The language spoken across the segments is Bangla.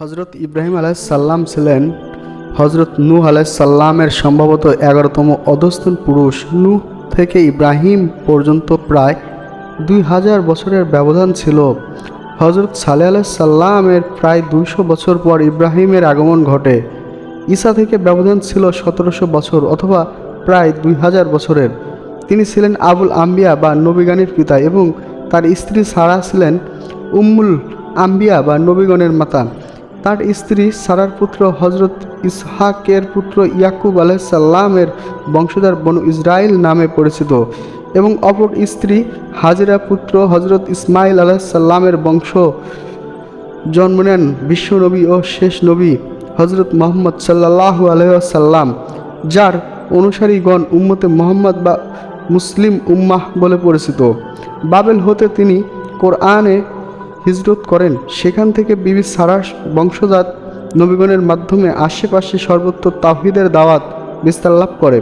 হজরত ইব্রাহিম আলাইসাল্লাম ছিলেন হজরত নূহ আলাইসাল্লামের সম্ভবত এগারোতম অধস্তন পুরুষ। নূহ থেকে ইব্রাহিম পর্যন্ত প্রায় দুই হাজার বছরের ব্যবধান ছিল। হজরত সালে আলাইসাল্লামের প্রায় দুইশো বছর পর ইব্রাহিমের আগমন ঘটে। ঈসা থেকে ব্যবধান ছিল সতেরোশো বছর অথবা প্রায় দুই হাজার বছরের। তিনি ছিলেন আবুল আম্বিয়া বা নবীগানের পিতা এবং তার স্ত্রী সারা ছিলেন উম্মুল আম্বিয়া বা নবীগণের মাতা। তার স্ত্রী সারার পুত্র হজরত ইসহাকের পুত্র ইয়াকুব আলাইসাল্লামের বংশধর বনু ইসরায়েল নামে পরিচিত এবং অপর স্ত্রী হাজিরা পুত্র হজরত ইসমাইল আলাইসাল্লামের বংশ। জন্ম নেন বিশ্বনবী ও শেষ নবী হজরত মোহাম্মদ সাল্লাহু আলহাম যার অনুসারীগণ উম্মতে মোহাম্মদ বা মুসলিম উম্মাহ বলে পরিচিত। বাবেল হতে তিনি কোরআনে হিজরত করেন, সেখান থেকে বিবি সারাস বংশজাত নবীগণের মাধ্যমে আশেপাশে সর্বত্র তাহিদের দাওয়াত বিস্তার লাভ করে।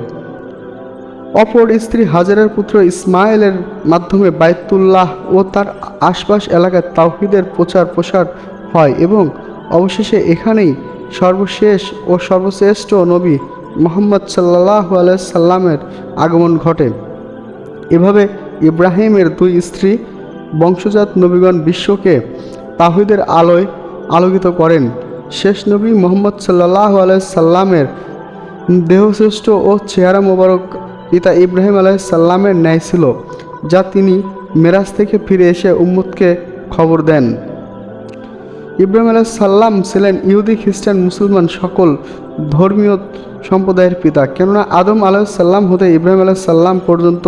অপর স্ত্রী হাজারের পুত্র ইসমাইলের মাধ্যমে বাইতুল্লাহ ও তার আশপাশ এলাকায় তাওহিদের প্রচার প্রসার হয় এবং অবশেষে এখানেই সর্বশেষ ও সর্বশ্রেষ্ঠ নবী মোহাম্মদ সাল্লাহ সাল্লামের আগমন ঘটে। এভাবে ইব্রাহিমের দুই স্ত্রী বংশজাত নবীগণ বিশ্বকে তাহিদের আলোয় আলোকিত করেন। শেষ নবী মোহাম্মদ সাল্লাহ সাল্লামের দেহশ্রেষ্ঠ ও চেহারা মোবারক পিতা ইব্রাহিম আলাইসাল্লামের ন্যায় ছিল, যা তিনি মেরাজ থেকে ফিরে এসে উম্মতকে খবর দেন। ইব্রাহিম আলাইসাল্লাম ছিলেন ইহুদি, খ্রিস্টান, মুসলমান সকল ধর্মীয় সম্প্রদায়ের পিতা। কেননা আদম আলাইসাল্লাম হতে ইব্রাহিম আলাইসাল্লাম পর্যন্ত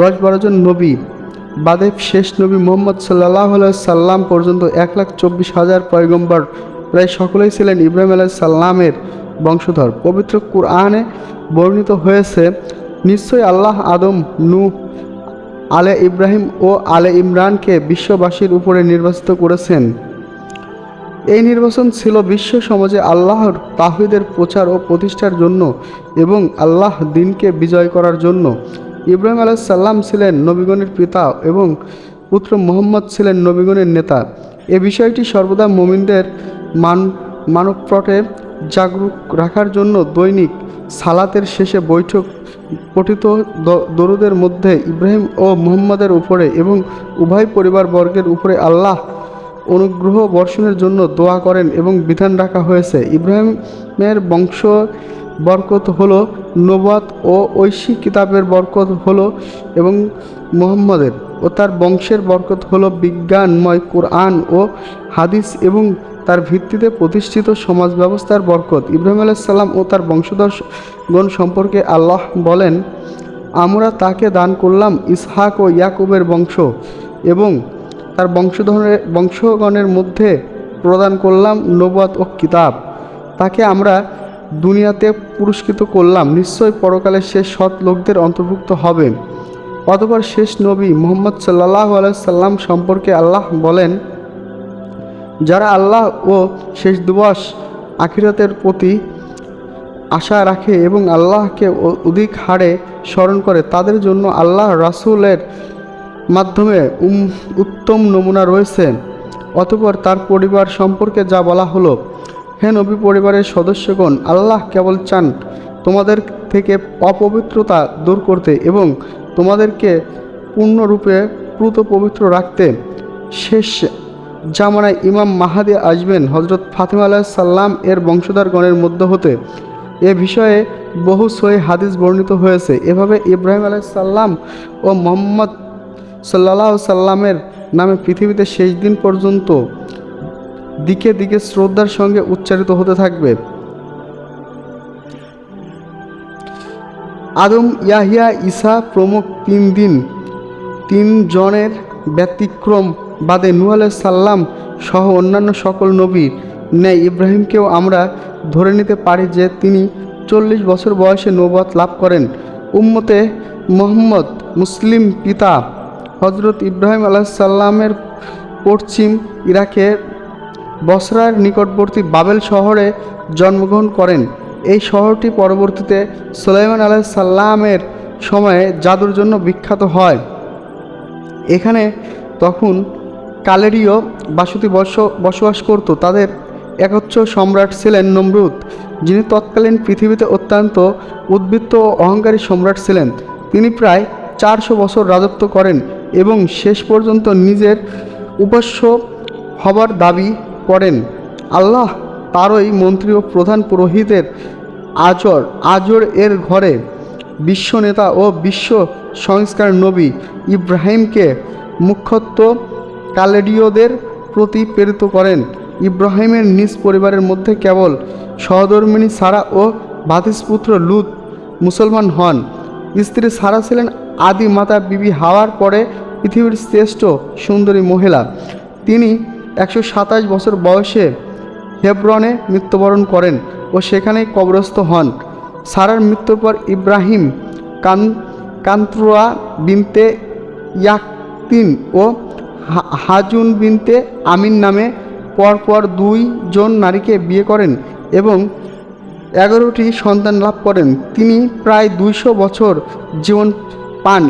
দশ বারো জন নবী বাদে শেষ নবী মোহাম্মদ সাল্লাহ সাল্লাম পর্যন্ত এক লাখ চব্বিশ হাজার পয়গম্বর। প্রায় সকলেই ছিলেন ইব্রাহিম আলাহ সাল্লামের বংশধর। পবিত্র কুরআনে বর্ণিত হয়েছে, নিশ্চয়ই আল্লাহ আদম নু আলে ইব্রাহিম ও আলে ইমরানকে বিশ্ববাসীর উপরে নির্বাচিত করেছেন। এই নির্বাচন ছিল বিশ্ব সমাজে আল্লাহর তাহিদের প্রচার ও প্রতিষ্ঠার জন্য এবং আল্লাহ দিনকে বিজয় করার জন্য। ইব্রাহিম আলাইসাল্লাম ছিলেন নবীগণের পিতা এবং পুত্র মোহাম্মদ ছিলেন নবীগণের নেতা। এ বিষয়টি সর্বদা মোমিনদের মান, মানবপটে জাগরুক রাখার জন্য দৈনিক সালাতের শেষে বৈঠক পঠিত দরুদের মধ্যে ইব্রাহিম ও মুহাম্মাদের উপরে এবং উভয় পরিবার বর্গের উপরে আল্লাহ অনুগ্রহ বর্ষণের জন্য দোয়া করেন এবং বিধান রাখা হয়েছে। ইব্রাহিমের বংশ বরকত হলো নবাত ও ঐশী কিতাবের বরকত হলো এবং মুহাম্মদের ও তার বংশের বরকত হলো বিজ্ঞানময় কোরআন ও হাদিস এবং তার ভিত্তিতে প্রতিষ্ঠিত সমাজ ব্যবস্থার বরকত। ইব্রাহিম আলাইসাল্লাম ও তার বংশধরগণ সম্পর্কে আল্লাহ বলেন, আমরা তাকে দান করলাম ইসহাক ও ইয়াকুবের বংশ এবং তার বংশধরের বংশগণের মধ্যে প্রদান করলাম নবাত ও কিতাব। তাকে আমরা দুনিয়াতে পুরস্কৃত করলাম, নিশ্চয় পরকালে সে সৎ লোকদের অন্তর্ভুক্ত হবে। অতপর শেষ নবী মোহাম্মদ সাল্লাহ সাল্লাম সম্পর্কে আল্লাহ বলেন, যারা আল্লাহ ও শেষ দিবস আখিরাতের প্রতি আশা রাখে এবং আল্লাহকে অধিক হারে স্মরণ করে, তাদের জন্য আল্লাহ রাসূলের মাধ্যমে উত্তম নমুনা রয়েছে। অতপর তার পরিবার সম্পর্কে যা বলা হলো হে নবী পরিবারের সদস্যগণ, আল্লাহ কেবল চান তোমাদের থেকে অপবিত্রতা দূর করতে এবং তোমাদেরকে পূর্ণরূপে প্লুত পবিত্র রাখতে। শেষ জামানায় ইমাম মাহাদি আসবেন হজরত ফাতিমা আলাহ সাল্লাম এর বংশধরগণের মধ্য হতে। এ বিষয়ে বহু সই হাদিস বর্ণিত হয়েছে। এভাবে ইব্রাহিম আলাহ সাল্লাম ও মোহাম্মদ সাল্লাহ সাল্লামের নামে পৃথিবীতে শেষ দিন পর্যন্ত দিকে দিকে শ্রদ্ধার সঙ্গে উচ্চারিত হতে থাকবে। আদম, ইয়াহিয়া, ঈসা প্রমুখ তিন দিন। তিনজনের ব্যতিক্রম বাদে নূ সাল্লাম সহ অন্যান্য সকল নবীর ন্যায় ইব্রাহিমকেও আমরা ধরে নিতে পারি যে তিনি চল্লিশ বছর বয়সে নৌবত লাভ করেন। উম্মতে মোহাম্মদ মুসলিম পিতা হজরত ইব্রাহিম আলাইসাল্লামের পশ্চিম ইরাকের বসরার নিকটবর্তী বাবেল শহরে জন্মগ্রহণ করেন। এই শহরটি পরবর্তীতে সুলাইমান আলাহ সাল্লামের সময়ে জাদুর জন্য বিখ্যাত হয়। এখানে তখন কালেরীয় বাসতি বস বসবাস করত। তাদের একচ্ছ সম্রাট ছিলেন নমরুদ, যিনি তৎকালীন পৃথিবীতে অত্যন্ত উদ্বৃত্ত ও অহংকারী সম্রাট ছিলেন। তিনি প্রায় চারশো বছর রাজত্ব করেন এবং শেষ পর্যন্ত নিজের উপাস্য হবার দাবি করেন। আল্লাহ তারই মন্ত্রী ও প্রধান পুরোহিতের আজর আজর এর ঘরে বিশ্ব নেতা ও বিশ্ব সংস্কার নবী ইব্রাহিমকে মুখ্যত্ব কালেডীয়দের প্রতি প্রেরিত করেন। ইব্রাহিমের নিজ পরিবারের মধ্যে কেবল সহধর্মিনী সারা ও ভাতিসপুত্র লুত মুসলমান হন। স্ত্রী সারা ছিলেন আদি মাতা বিবি হাওয়ার পরে পৃথিবীর শ্রেষ্ঠ সুন্দরী মহিলা। তিনি একশো সাতাশ বছর বয়সে হেব্রনে মৃত্যুবরণ করেন ও সেখানেই কবরস্থ হন। সারার মৃত্যুর পর ইব্রাহিম কান কান্ত্রুয়া বিনতে ইয়াকতিন ও হাজুন বিনতে আমিন নামে পরপর দুইজন নারীকে বিয়ে করেন এবং এগারোটি সন্তান লাভ করেন। তিনি প্রায় দুইশো বছর জীবন পান,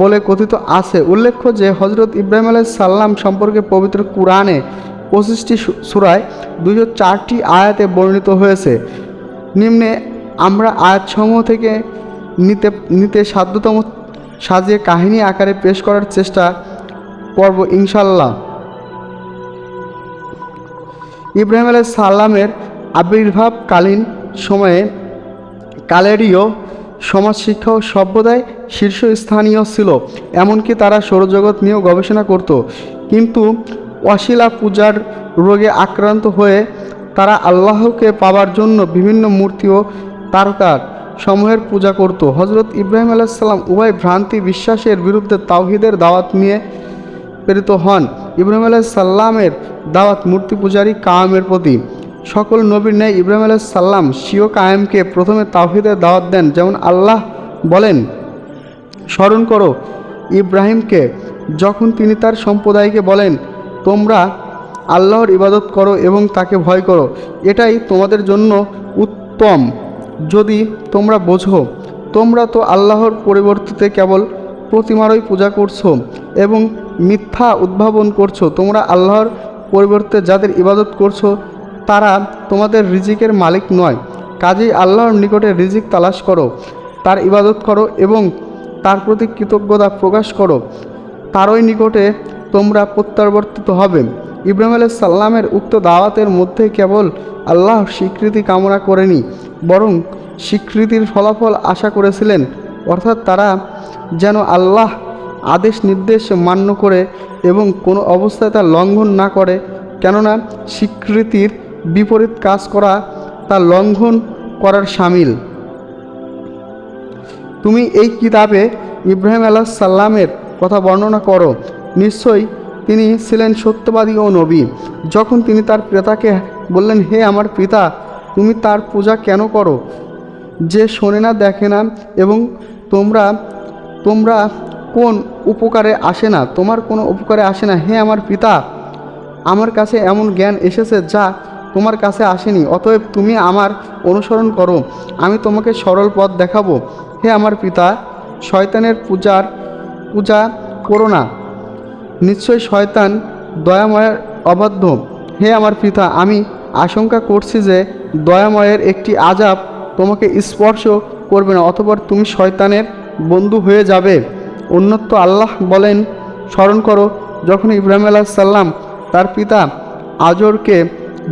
বলে কথিত আছে। উল্লেখ্য যে হজরত ইব্রাহিম আলাই সাল্লাম সম্পর্কে পবিত্র কুরআনে পঁচিশটি সূরায় দুশো চারটি আয়াতে বর্ণিত হয়েছে। নিম্নে আমরা আয়াতসমূহ থেকে নিতে নিতে সাধ্যতম সাজিয়ে কাহিনী আকারে পেশ করার চেষ্টা করব ইনশাল্লাহ ইব্রাহিম আলাই সাল্লামের আবির্ভাবকালীন সময়ে কালেরীয় সমাজ শিক্ষা ও সভ্যতায় শীর্ষস্থানীয় ছিল, এমনকি তারা সৌরজগৎ নিয়েও গবেষণা করত। কিন্তু অশিলা পূজার রোগে আক্রান্ত হয়ে তারা আল্লাহকে পাওয়ার জন্য বিভিন্ন মূর্তি ও তারকার সমূহের পূজা করত। হজরত ইব্রাহিম আলাইসাল্লাম উভয় ভ্রান্তি বিশ্বাসের বিরুদ্ধে তাওহিদের দাওয়াত নিয়ে প্রেরিত হন। ইব্রাহিম আলাহ সাল্লামের দাওয়াত মূর্তি পূজারী কায়েমের প্রতি। সকল নবীর ন্যায় ইব্রাহিম আলাহ সাল্লাম শিও কায়েমকে প্রথমে তাওহিদের দাওয়াত দেন, যেমন আল্লাহ বলেন স্মরণ করো, ইব্রাহিমকে যখন তিনি তার সম্প্রদায়কে বলেন, তোমরা আল্লাহর ইবাদত করো এবং তাকে ভয় করো, এটাই তোমাদের জন্য উত্তম। যদি তোমরা বোঝো, তোমরা তো আল্লাহর পরিবর্তিতে কেবল প্রতিমারই পূজা করছ এবং মিথ্যা উদ্ভাবন করছ, তোমরা আল্লাহর পরিবর্তে যাদের ইবাদত করছ, তারা তোমাদের রিজিকের মালিক নয়। কাজেই আল্লাহর নিকটে রিজিক তালাশ করো, তার ইবাদত করো এবং তার প্রতি কৃতজ্ঞতা প্রকাশ করো। তারই নিকটে তোমরা প্রত্যাবর্তিত হবে। ইব্রাহিম আলাইহিস সাল্লামের উক্ত দাওয়াতের মধ্যে কেবল আল্লাহ স্বীকৃতি কামনা করেনি, বরং স্বীকৃতির ফলাফল আশা করেছিলেন। অর্থাৎ তারা যেন আল্লাহ আদেশ নির্দেশ মান্য করে এবং কোনো অবস্থায় তা লঙ্ঘন না করে, কেননা স্বীকৃতির বিপরীত কাজ করা তা লঙ্ঘন করার সামিল। তুমি এই কিতাবে ইব্রাহিম আলাহ সাল্লামের কথা বর্ণনা করো। নিশ্চয়ই তিনি ছিলেন সত্যবাদী ও নবী। যখন তিনি তার পিতাকে বললেন, হে আমার পিতা, তুমি তার পূজা কেন করো? যে শোনে না, দেখে না, এবং তোমরা তোমরা কোন উপকারে আসে না? তোমার কোনো উপকারে আসে না। হে আমার পিতা, আমার কাছে এমন জ্ঞান এসেছে যা তোমার কাছে আসেনি। অতএব তুমি আমার অনুসরণ করো। আমি তোমাকে সরল পথ দেখাবো। হে আমার পিতা, শয়তানের পূজার, পূজা করো না। নিশ্চয় শয়তান দয়াময়ের অবাধ্য। হে আমার পিতা, আমি আশঙ্কা করছি যে দয়াময়ের একটি আজাব তোমাকে স্পর্শ করবে না, অতপর তুমি শয়তানের বন্ধু হয়ে যাবে। অন্যত্র আল্লাহ বলেন, স্মরণ করো, যখন ইব্রাহিম আলাহ সাল্লাম তার পিতা আজরকে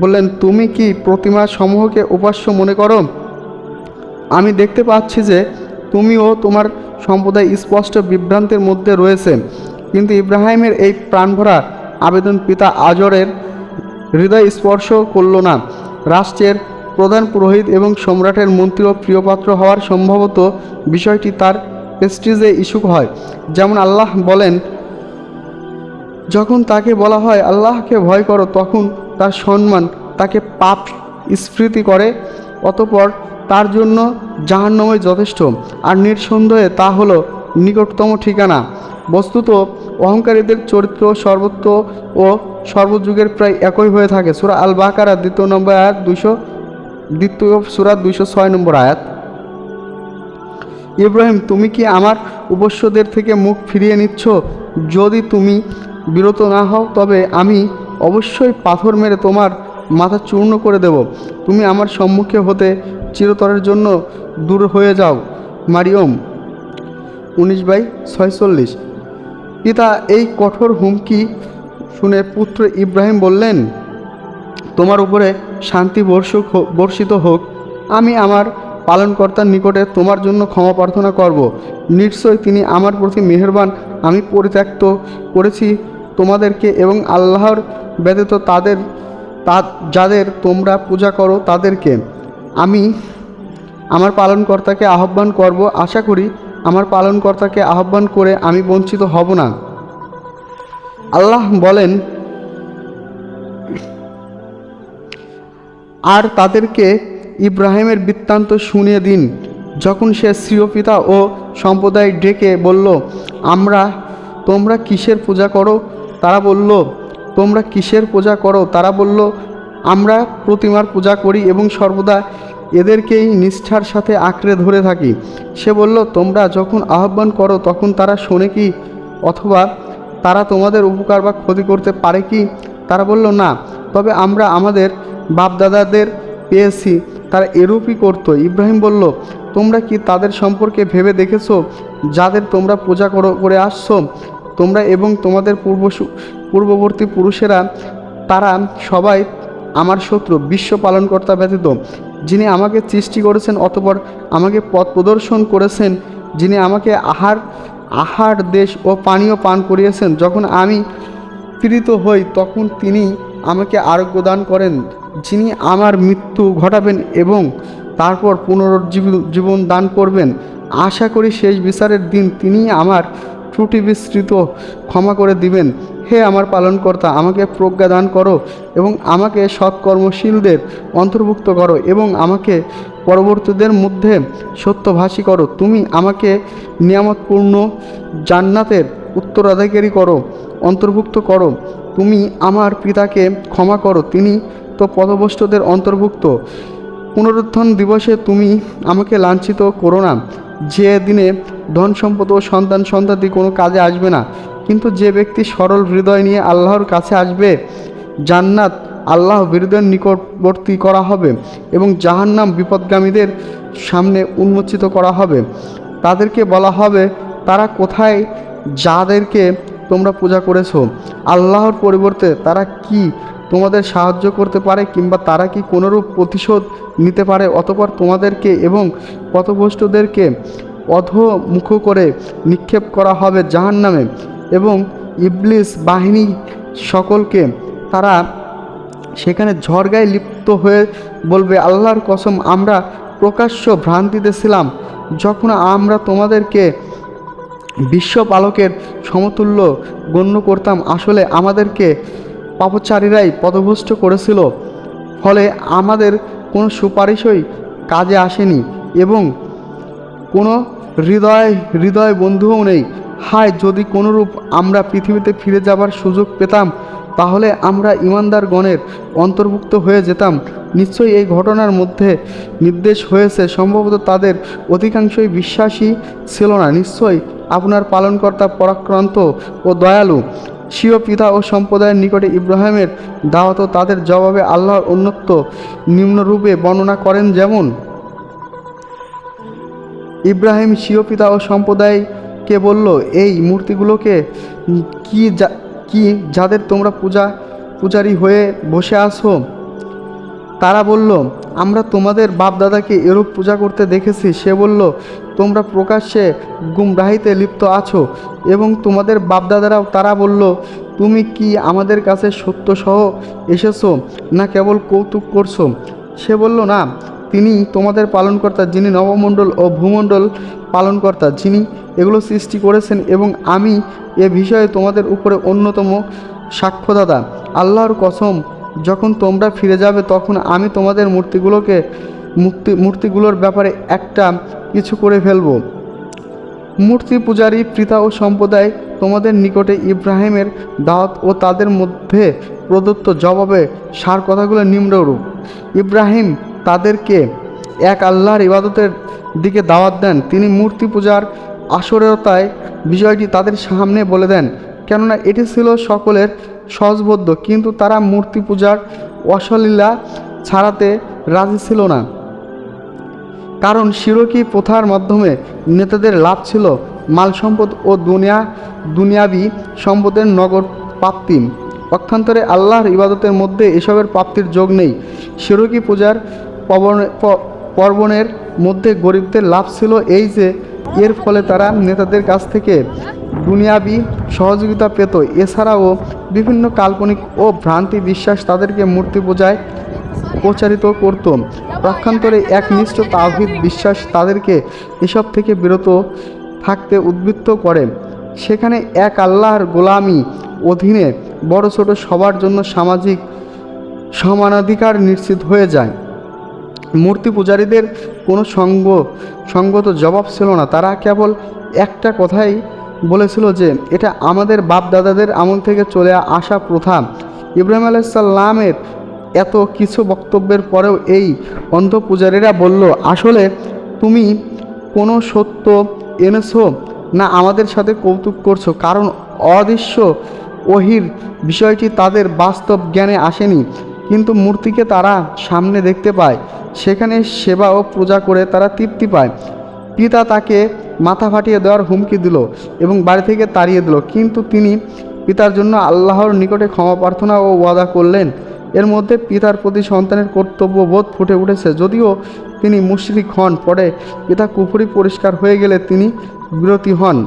বললেন, তুমি কি প্রতিমা সমূহকে উপাস্য মনে করো? আমি দেখতে পাচ্ছি যে তুমিও তোমার সম্প্রদায় স্পষ্ট বিভ্রান্তের মধ্যে রয়েছে। কিন্তু ইব্রাহিমের এই প্রাণভরা আবেদন পিতা আজরের হৃদয় স্পর্শ করল না। রাষ্ট্রের প্রধান পুরোহিত এবং সম্রাটের মন্ত্রী ও প্রিয়পাত্র হওয়ার সম্ভবত বিষয়টি তার প্রেস্টিজে ইস্যুক হয়। যেমন আল্লাহ বলেন, যখন তাকে বলা হয় আল্লাহকে ভয় করো, তখন তার সম্মান তাকে পাপ স্মৃতি করে। অতপর তার জন্য জাহান্নময় যথেষ্ট। আর নিঃসন্দেহে তা হলো নিকটতম ঠিকানা। বস্তুত অহংকারীদের চরিত্র সর্বত্র ও সর্বযুগের প্রায় একই হয়ে থাকে। সুরা আল বাকারা দ্বিতীয় নম্বর আয়াত দুশো দ্বিতীয় সুরা দুইশো ছয় নম্বর আয়াত। ইব্রাহিম, তুমি কি আমার উপস্যদের থেকে মুখ ফিরিয়ে নিচ্ছ? যদি তুমি বিরত না হও, তবে আমি অবশ্যই পাথর মেরে তোমার মাথা চূর্ণ করে দেব। তুমি আমার সম্মুখে হতে চিরতরের জন্য দূর হয়ে যাও। মারিয়ম, উনিশ বাই ছয়চল্লিশ। পিতা, এই কঠোর হুমকি শুনে পুত্র ইব্রাহিম বললেন, তোমার উপরে শান্তি বর্ষক বর্ষিত হোক। আমি আমার পালনকর্তার নিকটে তোমার জন্য ক্ষমা প্রার্থনা করব। নিশ্চয় তিনি আমার প্রতি মেহেরবান। আমি পরিত্যক্ত করেছি তোমাদেরকে এবং আল্লাহর ব্যতীত তাদের তা যাদের তোমরা পূজা করো তাদেরকে। আমি আমার পালনকর্তাকে আহ্বান করব, আশা করি আমার পালনকর্তাকে আহ্বান করে আমি বঞ্চিত হব না। আল্লাহ বলেন, আর তাদেরকে ইব্রাহিমের বৃত্তান্ত শুনিয়ে দিন। যখন সে স্ত্রীয় পিতা ও সম্প্রদায় ডেকে বলল, আমরা, তোমরা কিসের পূজা করো? তারা বলল তোমরা কিসের পূজা করো? তারা বলল, আমরা প্রতিমার পূজা করি এবং সর্বদা এদেরকেই নিষ্ঠার সাথে আঁকড়ে ধরে থাকি। সে বলল, তোমরা যখন আহ্বান করো, তখন তারা শোনে কি? অথবা তারা তোমাদের উপকার বা ক্ষতি করতে পারে কি? তারা বলল, না, তবে আমরা আমাদের বাপদাদাদের পেয়েছি, তারা এরূপই করতো। ইব্রাহিম বলল, তোমরা কি তাদের সম্পর্কে ভেবে দেখেছ? যাদের তোমরা পূজা করো, করে আসছো? তোমরা এবং তোমাদের পূর্ব পূর্ববর্তী পুরুষেরা, তারা সবাই আমার শত্রু, বিশ্ব পালনকর্তা ব্যতীত, যিনি আমাকে সৃষ্টি করেছেন অতপর আমাকে পথ প্রদর্শন করেছেন, যিনি আমাকে আহার আহার দেশ ও পানীয় পান করিয়েছেন, যখন আমি পীড়িত হই, তখন তিনি আমাকে আরোগ্য দান করেন, যিনি আমার মৃত্যু ঘটাবেন এবং তারপর পুনরুজ্জীবন জীবন দান করবেন। আশা করি শেষ বিচারের দিন তিনি আমার ত্রুটি বিস্তৃত, ক্ষমা করে দিবেন। হে আমার পালনকর্তা, আমাকে প্রজ্ঞা দান করো এবং আমাকে সৎকর্মশীলদের অন্তর্ভুক্ত করো এবং আমাকে পরবর্তীদের মধ্যে সত্যভাষী করো। তুমি আমাকে নিয়ামতপূর্ণ জান্নাতের উত্তরাধিকারী করো, অন্তর্ভুক্ত করো। তুমি আমার পিতাকে ক্ষমা করো, তিনি তো পথভ্রষ্টদের অন্তর্ভুক্ত। পুনরুত্থান দিবসে তুমি আমাকে লাঞ্ছিত করো না। যে দিনে ধন সম্পদ ও সন্তান সন্তাদি কোনো কাজে আসবে না, কিন্তু যে ব্যক্তি সরল হৃদয় নিয়ে আল্লাহর কাছে আসবে, জান্নাত আল্লাহ বিরুদ্ধের নিকটবর্তী করা হবে এবং জাহান্নাম বিপদগামীদের সামনে উন্মোচিত করা হবে। তাদেরকে বলা হবে, তারা কোথায়, যাদেরকে তোমরা পূজা করেছ? আল্লাহর পরিবর্তে তারা কি তোমাদের সাহায্য করতে পারে কিংবা তারা কি কোনোরূপ প্রতিশোধ নিতে পারে, অতপর তোমাদেরকে এবং পথভ্রষ্টদেরকে অধমুখ করে নিক্ষেপ করা হবে জাহান নামে এবং ইবলিস বাহিনী সকলকে তারা সেখানে ঝড়গায় লিপ্ত হয়ে বলবে, আল্লাহর কসম, আমরা প্রকাশ্য ভ্রান্তিতে ছিলাম যখন আমরা তোমাদেরকে বিশ্ব পালকের সমতুল্য গণ্য করতাম। আসলে আমাদেরকে পাপচারীরাই পদভ্রষ্ট করেছিল। ফলে আমাদের কোনো সুপারিশই কাজে আসেনি এবং কোনো হৃদয় হৃদয় বন্ধুও নেই। হায়, যদি কোনোরূপ আমরা পৃথিবীতে ফিরে যাবার সুযোগ পেতাম, তাহলে আমরা ইমানদারগণের অন্তর্ভুক্ত হয়ে যেতাম। নিশ্চয়ই এই ঘটনার মধ্যে নির্দেশ হয়েছে, সম্ভবত তাদের অধিকাংশই বিশ্বাসী ছিল না। নিশ্চয়ই আপনার পালনকর্তা পরাক্রান্ত ও দয়ালু। স্বীয় পিতা ও সম্প্রদায়ের নিকটে ইব্রাহিমের দাওয়াত তাদের জবাবে আল্লাহর অন্যত্ব নিম্নরূপে বর্ণনা করেন যেমন, ইব্রাহিম স্বীয় পিতা ও সম্প্রদায়কে বলল, এই মূর্তিগুলোকে কি যা, কি যাদের তোমরা পূজা, পূজারী হয়ে বসে আসো তারা বলল, আমরা তোমাদের বাপদাদাকে এরূপ পূজা করতে দেখেছি। সে বলল তোমরা প্রকাশ্যে গুমরাহিতে লিপ্ত আছো এবং তোমাদের বাপদাদারাও তারা বলল, তুমি কি আমাদের কাছে সত্য সহ এসেছ না কেবল কৌতুক করছ? সে বলল, না, তিনি তোমাদের পালনকর্তা, যিনি নবমণ্ডল ও ভূমণ্ডল পালনকর্তা, যিনি এগুলো সৃষ্টি করেছেন এবং আমি এ বিষয়ে তোমাদের উপরে অন্যতম সাক্ষ্যদাতা। আল্লাহর কসম, যখন তোমরা ফিরে যাবে, তখন আমি তোমাদের মূর্তিগুলোকে মূর্তি, মূর্তিগুলোর ব্যাপারে একটা কিছু করে ফেলব। মূর্তি পূজারী পিতা ও সম্প্রদায় তোমাদের নিকটে ইব্রাহিমের দাওয়াত ও তাদের মধ্যে প্রদত্ত জবাবে সার কথাগুলো নিম্নরূপ ইব্রাহিম তাদেরকে এক আল্লাহর ইবাদতের দিকে দাওয়াত দেন। তিনি মূর্তি পূজার আসরতায় বিষয়টি তাদের সামনে বলে দেন, কেননা এটি ছিল সকলের সহজবদ্ধ কিন্তু তারা মূর্তি পূজার অশলীলা ছাড়াতে রাজি ছিল না। কারণ শিরকি প্রথার মাধ্যমে নেতাদের লাভ ছিল মাল সম্পদ ও দুনিয়া, দুনিয়াবি সম্পদের নগর প্রাপ্তি। পক্ষান্তরে আল্লাহর ইবাদতের মধ্যে এসবের প্রাপ্তির যোগ নেই। শিরকি পূজার পর্বণের মধ্যে গরিবদের লাভ ছিল এই যে, এর ফলে তারা নেতাদের কাছ থেকে দুনিয়াবি সহযোগিতা পেত। এছাড়াও বিভিন্ন কাল্পনিক ও ভ্রান্তি বিশ্বাস তাদেরকে মূর্তি পূজায় প্রচারিত করত। পক্ষান্তরে একনিষ্ঠ তাওহিদ বিশ্বাস তাদেরকে এসব থেকে বিরত থাকতে উদ্বৃত্ত করে। সেখানে এক আল্লাহর গোলামি অধীনে বড় ছোট সবার জন্য সামাজিক সমানাধিকার নিশ্চিত হয়ে যায়। মূর্তি পূজারীদের কোনো সঙ্গ, সঙ্গত জবাব ছিল না। তারা কেবল একটা কথাই বলেছিল যে, এটা আমাদের বাপ দাদাদের আমল থেকে চলে আসা প্রথা। ইব্রাহিম আলাইসাল্লামের এত কিছু বক্তব্যের পরেও এই অন্ধ পূজারীরা বলল, আসলে তুমি কোনো সত্য এনেছো না আমাদের সাথে কৌতুক করছ? কারণ অদৃশ্য ওহির বিষয়টি তাদের বাস্তব জ্ঞানে আসেনি। কিন্তু মূর্তিকে তারা সামনে দেখতে পায়। সেখানে সেবা ও পূজা করে তারা তৃপ্তি পায়। পিতা তাকে মাথা ফাটিয়ে দেওয়ার হুমকি দিল এবং বাড়ি থেকে তাড়িয়ে দিল। কিন্তু তিনি পিতার জন্য আল্লাহর নিকটে ক্ষমা প্রার্থনা ও ওয়াদা করলেন। এর মধ্যে পিতার প্রতি সন্তানের কর্তব্যবোধ ফুটে উঠেছে। যদিও তিনি মুশরিক হন, পরে পিতা কুফুরি পরিষ্কার হয়ে গেলে তিনি বিরতি হন।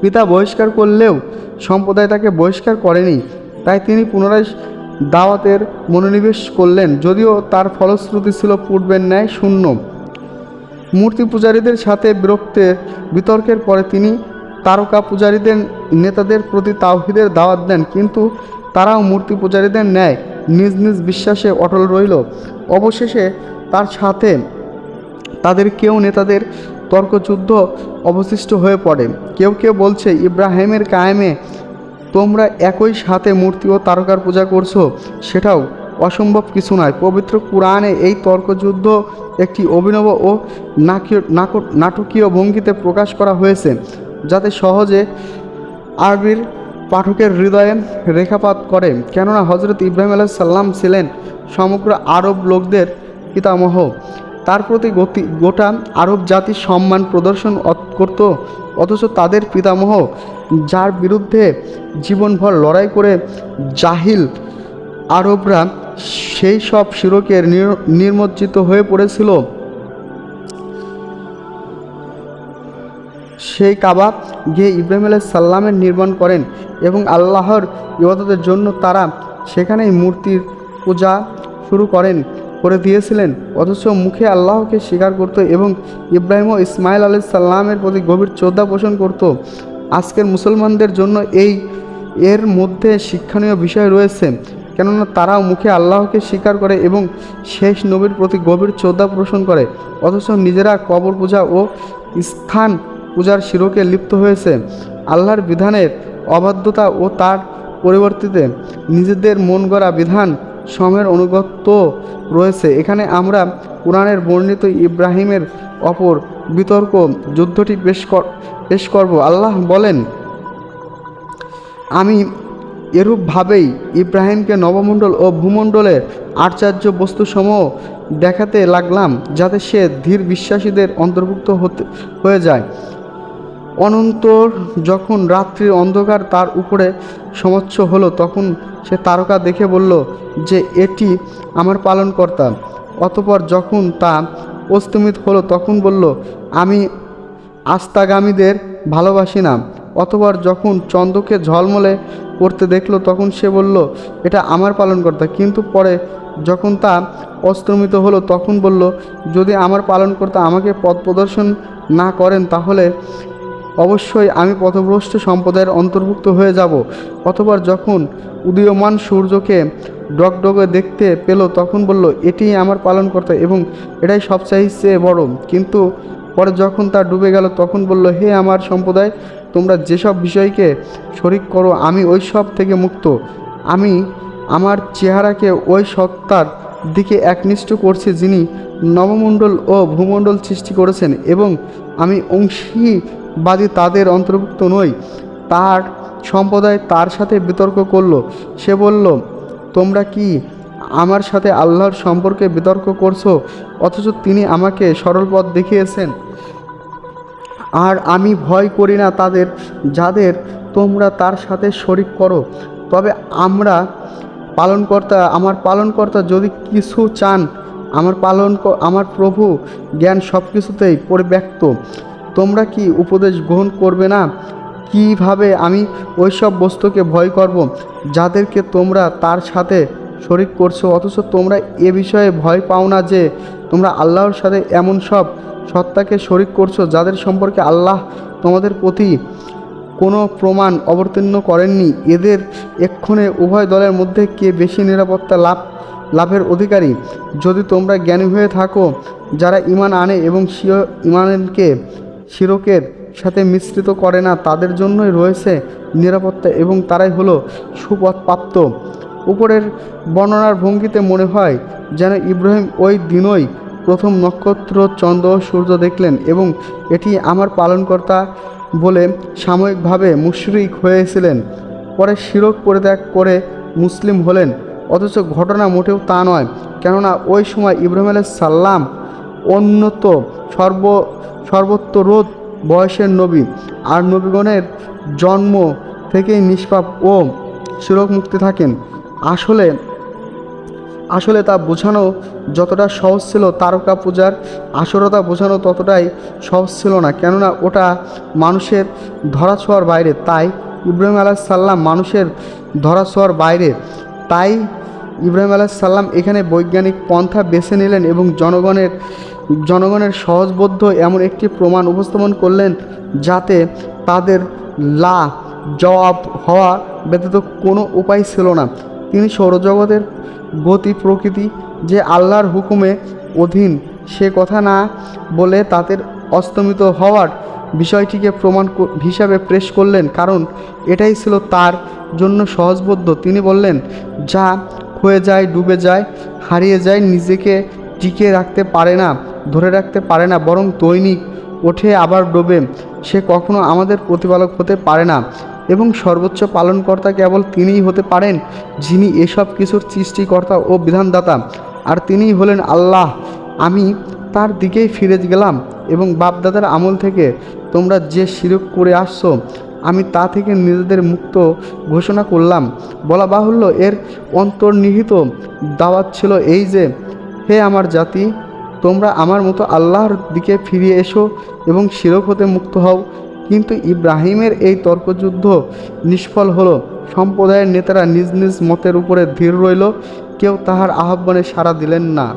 পিতা বহিষ্কার করলেও সম্প্রদায় তাকে বহিষ্কার করেনি, তাই তিনি পুনরায় দাওয়াতের মনোনিবেশ করলেন। যদিও তার ফলশ্রুতি ছিল পূর্বের ন্যায় শূন্য। মূর্তি পূজারীদের সাথে বিরক্তের বিতর্কের পরে তিনি তারকা পূজারীদের নেতাদের প্রতি তাওহিদের দাওয়াত দেন। কিন্তু তারাও মূর্তি পূজারীদের ন্যায় নিজ নিজ বিশ্বাসে অটল রইল। অবশেষে তার সাথে তাদের কেউ নেতাদের তর্কযুদ্ধ অবশিষ্ট হয়ে পড়ে। কেউ কেউ বলছে, ইব্রাহিমের কায়েমে তোমরা একই সাথে মূর্তি ও তারকার পূজা করছ। সেটাও অসম্ভব কিছু নয়। পবিত্র কোরআনে এই তর্কযুদ্ধ একটি অভিনব ও নাটকীয় ভঙ্গিতে প্রকাশ করা হয়েছে, যাতে সহজে আরবির পাঠকের হৃদয়ে রেখাপাত করে। কেননা হজরত ইব্রাহিম আলাহ সাল্লাম ছিলেন সমগ্র আরব লোকদের পিতামহ। তার প্রতি গতি, গোটা আরব জাতির সম্মান প্রদর্শন করত, অথচ তাদের পিতামহ, যার বিরুদ্ধে জীবনভর লড়াই করে জাহিল আরবরা সেই সব শিরকের নির- নির্মজ্জিত হয়ে পড়েছিল। সেই কাবা গিয়ে ইব্রাহিম আলাইহিস সাল্লামের নির্মাণ করেন এবং আল্লাহর ইবাদতের জন্য তারা সেখানেই মূর্তির পূজা শুরু করেন, করে দিয়েছিলেন। অথচ মুখে আল্লাহকে স্বীকার করত এবং ইব্রাহিম ও ইসমাইল আলাইহিস সাল্লামের প্রতি গভীর শ্রদ্ধা পোষণ করত। আজকের মুসলমানদের জন্য এই এর মধ্যে শিক্ষণীয় বিষয় রয়েছে, কেননা তারাও মুখে আল্লাহকে স্বীকার করে এবং শেষ নবীর প্রতি গভীর শ্রদ্ধা পোষণ করে। অথচ নিজেরা কবর পূজা ও স্থান পূজার শিরকে লিপ্ত হয়েছে। আল্লাহর বিধানের অবাধ্যতা ও তার পরিবর্তিতে নিজেদের মন গড়া বিধান সমের অনুগত্য রয়েছে। এখানে আমরা কোরআনের বর্ণিত ইব্রাহিমের অপর বিতর্ক যুদ্ধটি পেশ কর, পেশ করব। আল্লাহ বলেন, আমি এরূপভাবেই ইব্রাহিমকে নবমণ্ডল ও ভূমণ্ডলের আশ্চর্য বস্তুসমূহ দেখাতে লাগলাম, যাতে সে ধীর বিশ্বাসীদের অন্তর্ভুক্ত হতে, হয়ে যায়। অনন্তর যখন রাত্রির অন্ধকার তার উপরে সমচ্ছ হলো, তখন সে তারকা দেখে বলল যে, এটি আমার পালনকর্তা। অতপর যখন তা অস্তমিত হলো, তখন বলল, আমি আস্তাগামীদের ভালোবাসি না। অতবার যখন চন্দ্রকে ঝলমলে করতে দেখল, তখন সে বলল, এটা আমার পালনকর্তা। কিন্তু পরে যখন তা অস্তমিত হলো, তখন বলল, যদি আমার পালনকর্তা আমাকে পথ প্রদর্শন না করেন, তাহলে অবশ্যই আমি পথভ্রষ্ট সম্প্রদায়ের অন্তর্ভুক্ত হয়ে যাব। অতবার যখন উদীয়মান সূর্যকে ডগডগে দেখতে পেল, তখন বলল, এটিই আমার পালন পালনকর্তা এবং এটাই সবচাইতে চেয়ে বড়। কিন্তু পরে যখন তা ডুবে গেল, তখন বলল, হে আমার সম্প্রদায়, তোমরা যেসব বিষয়কে শরিক করো, আমি ওই সব থেকে মুক্ত। আমি আমার চেহারাকে ওই সত্তার দিকে একনিষ্ঠ করছি যিনি নবমণ্ডল ও ভূমণ্ডল সৃষ্টি করেছেন এবং আমি অংশীবাদী তাদের অন্তর্ভুক্ত নই। তার সম্প্রদায় তার সাথে বিতর্ক করল। সে বলল, তোমরা কি আমার সাথে আল্লাহর সম্পর্কে বিতর্ক করছ? অথচ তিনি আমাকে সরল পথ দেখিয়েছেন। আর আমি ভয় করি না তাদের, যাদের তোমরা তার সাথে শরিক করো। তবে আমরা পালনকর্তা, আমার পালনকর্তা যদি কিছু চান, আমার পালন আমার প্রভু জ্ঞান সব কিছুতেই পরিব্যক্ত। তোমরা কি উপদেশ গ্রহণ করবে না? কীভাবে আমি ওইসব বস্তুকে ভয় করব? যাদেরকে তোমরা তার সাথে শরিক করছ, অথচ তোমরা এ বিষয়ে ভয় পাও না যে, তোমরা আল্লাহর সাথে এমন সব সত্তাকে শরিক করছ যাদের সম্পর্কে আল্লাহ তোমাদের প্রতি কোনো প্রমাণ অবতীর্ণ করেননি। এদের এক্ষণে উভয় দলের মধ্যে কে বেশি নিরাপত্তা লাভ, লাভের অধিকারী? যদি তোমরা জ্ঞানী হয়ে থাকো, যারা ইমান আনে এবং সিও ইমানকে শিরকের সাথে মিশ্রিত করে না, তাদের জন্যই রয়েছে নিরাপত্তা এবং তারাই হলো সুপথপ্রাপ্ত। উপরের বর্ণনার ভঙ্গিতে মনে হয় যেন ইব্রাহিম ওই দিনই প্রথম নক্ষত্র, চন্দ্র, সূর্য দেখলেন এবং এটি আমার পালনকর্তা বলে সাময়িকভাবে মুশরিক হয়েছিলেন। পরে শিরক পরিত্যাগ করে মুসলিম হলেন। অথচ ঘটনা মোটেও তা নয়, কেননা ওই সময় ইব্রাহিম আলাইহিস সাল্লাম অন্যত সর্ব সর্বত্ররোধ বয়সের নবী আর নবীগণের জন্ম থেকেই নিষ্পাপ ও শিরক মুক্তি থাকেন। আসলে আসলে তা বোঝানো যতটা সহজ ছিল তারকা পূজার আসরতা বোঝানো ততটাই সহজ ছিল না। কেননা ওটা মানুষের ধরাছোঁয়ার বাইরে, তাই ইব্রাহিম আলাহ সাল্লাম মানুষের ধরাছোঁয়ার বাইরে, তাই ইব্রাহিম আলাহিসাল্লাম এখানে বৈজ্ঞানিক পন্থা বেছে নিলেন এবং জনগণের জনগণের সহজবোধ্য এমন একটি প্রমাণ উপস্থাপন করলেন যাতে তাদের লা জবাব হওয়া ব্যতীত কোনো উপায় ছিল না। তিনি সৌরজগতের গতি প্রকৃতি যে আল্লাহর হুকুমে অধীন সে কথা না বলে তাদের অস্তমিত হওয়ার বিষয়টিকে প্রমাণ হিসাবে পেশ করলেন। কারণ এটাই ছিল তার জন্য সহজবোধ্য। তিনি বললেন, যা হয়ে যায়, ডুবে যায়, হারিয়ে যায়, নিজেকে টিকে রাখতে পারে না, ধরে রাখতে পারে না, বরং দৈনিক ওঠে, আবার ডোবে। সে কখনো আমাদের প্রতিপালক হতে পারে না এবং সর্বোচ্চ পালনকর্তা কেবল তিনিই হতে পারেন, যিনি এসব কিছুর সৃষ্টিকর্তা ও বিধানদাতা। আর তিনিই হলেন আল্লাহ। আমি তার দিকেই ফিরে গেলাম এবং বাপদাদার আমল থেকে তোমরা যে শিরক করে আসছো আমি তা থেকে নিজেদের মুক্ত ঘোষণা করলাম। বলা বাহুল্য, এর অন্তর্নিহিত দাওয়াত ছিল এই যে, হে আমার জাতি, তোমরা আমার মতো আল্লাহর দিকে ফিরে এসো এবং শিরক হতে মুক্ত হও। কিন্তু ইব্রাহিমের এই তর্কযুদ্ধ নিষ্ফল হলো। সম্প্রদায়ের নেতারা নিজ নিজ মতের উপরে ধীর রইল। কেউ তাহার আহ্বানে সাড়া দিলেন না।